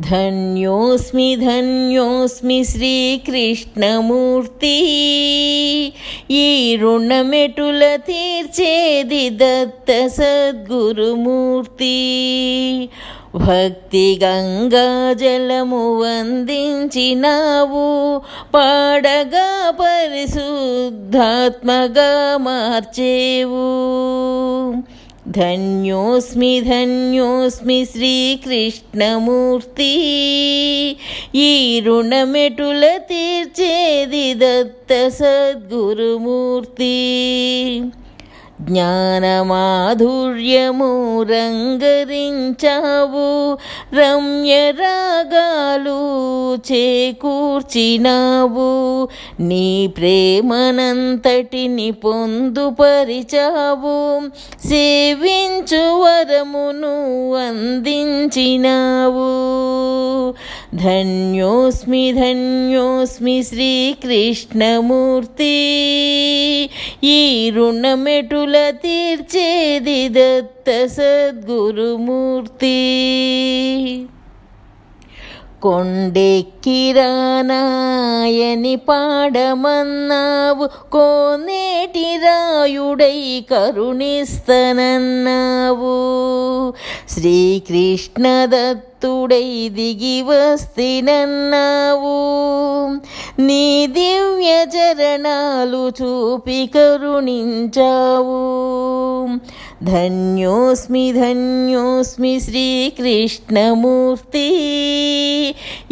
ధన్యోస్మి ధన్యోస్మి శ్రీకృష్ణమూర్తి ఈ రుణమెటుల తీర్చేది దత్త సద్గురుమూర్తి. భక్తి గంగా జలము వందించినావు పాడగా పరిశుద్ధాత్మగా మార్చేవు. ధన్యోస్మి ధన్యోస్మి శ్రీకృష్ణమూర్తి. ఈ రుణమెటుల తీర్చేది దత్త సద్గురుమూర్తి. జ్ఞానమాధుర్యము రంగరించావు రమ్య రాగాలు చేకూర్చినావు. నీ ప్రేమనంతటిని పొందుపరిచావు. సేవించు వరమును అందించినావు. ధన్యోస్మి ధన్యోస్మి శ్రీకృష్ణమూర్తి. ఈ రుణమెటుల తీర్చేది దత్త సద్గురుమూర్తి. కొండెక్కిరానాయని పాడమన్నావు కోనేటి రాయుడై కరుణిస్తనన్నావు శ్రీకృష్ణ దత్తుడై దిగి వస్తినన్నావు నీ దివ్య చరణాలు చూపి కరుణించావు ధన్యోస్మి ధన్యోస్మి శ్రీకృష్ణమూర్తి.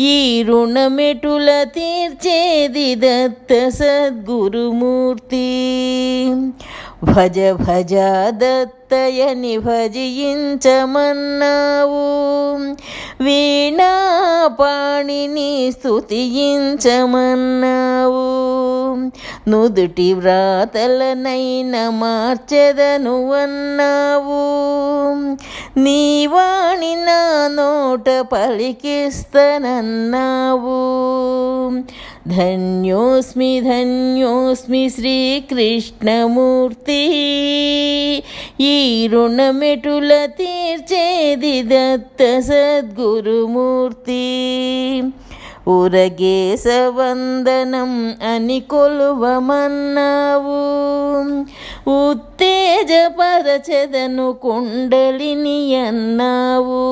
ఈ రుణమెటుల తీర్చేది దత్త సద్గురుమూర్తి. భజ భజ దత్తయని భజించమన్నావు వీణా పాణిని స్తుతించమన్నావు. నుదుటి వ్రాతలనైన మార్చెదను అన్నావు. నీ వాణి నా నోట పలికిస్తనన్నావు. ధన్యోస్మి ధన్యోస్మి శ్రీకృష్ణమూర్తి ఈ రుణమెటుల తీర్చేది దత్త సద్గురుమూర్తి. ఉరగేశ వందనం అని కొలువమన్నావు. ఉత్తేజపరచెదను కుండలిని అన్నావు.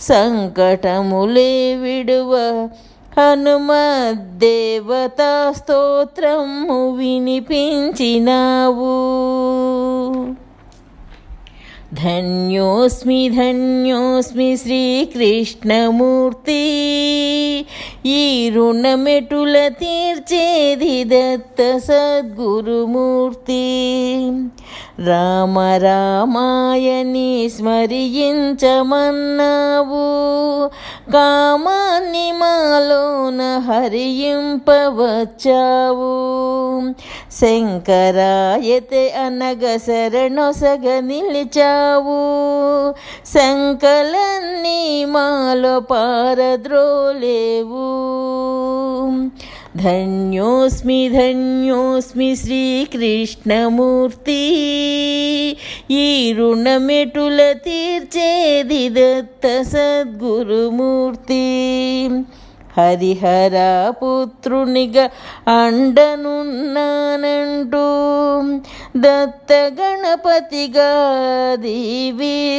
సంకటములే విడువ హనుమద్దేవతా స్తోత్రము వినిపించినావు. ధన్యోస్మి ధన్యోస్మి శ్రీకృష్ణమూర్తి ఈ రుణమెటుల తీర్చేది దత్త సద్గురుమూర్తి. రామ రామాయని స్మరించమన్నావు. కామాన్ని మాలోన హరింపవచ్చావు. శంకరాయతే అనగ శరణొసగ నిలిచావు. శంకలన్నీ మాలో పారద్రోలేవు. ధన్యోస్మి ధన్యోస్మి శ్రీకృష్ణమూర్తి ఈ రుణమెటుల తీర్చేది దత్త సద్గురుమూర్తి. హరిహర పుత్రునిగా అండనున్నానంటూ దత్త గణపతిగా దీవిస్తానంటూ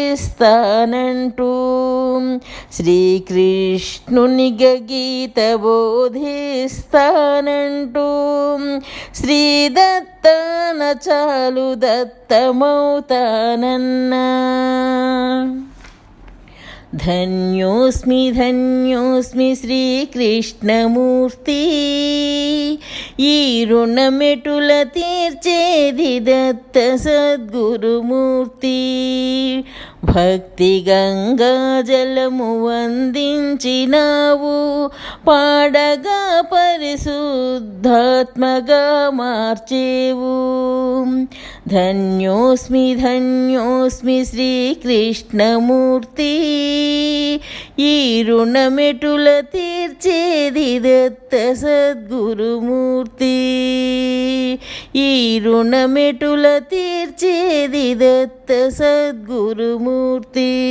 శ్రీకృష్ణునిగ గీత బోధిస్తానంటూ శ్రీదత్తన చాలు దత్తమవుతానన్నా. ధన్యోస్మి ధన్యోస్మి శ్రీకృష్ణమూర్తి. ఈ రుణమెటుల తీర్చేది దత్త సద్గురుమూర్తి. భక్తి గంగా జలము వందించినావు పాడగా పరిశుద్ధాత్మగా మార్చేవు. ధన్యోస్మి ధన్యోస్మి శ్రీకృష్ణమూర్తి. ఈ రుణమెటుల తీర్చేది దత్త సద్గురుమూర్తి. ఈ రుణమెటుల తీర్చేది దత్త సద్గురుమూర్తి.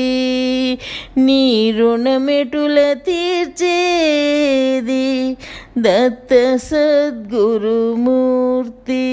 నీ రుణమెటుల తీర్చేది దత్త సద్గురుమూర్తి.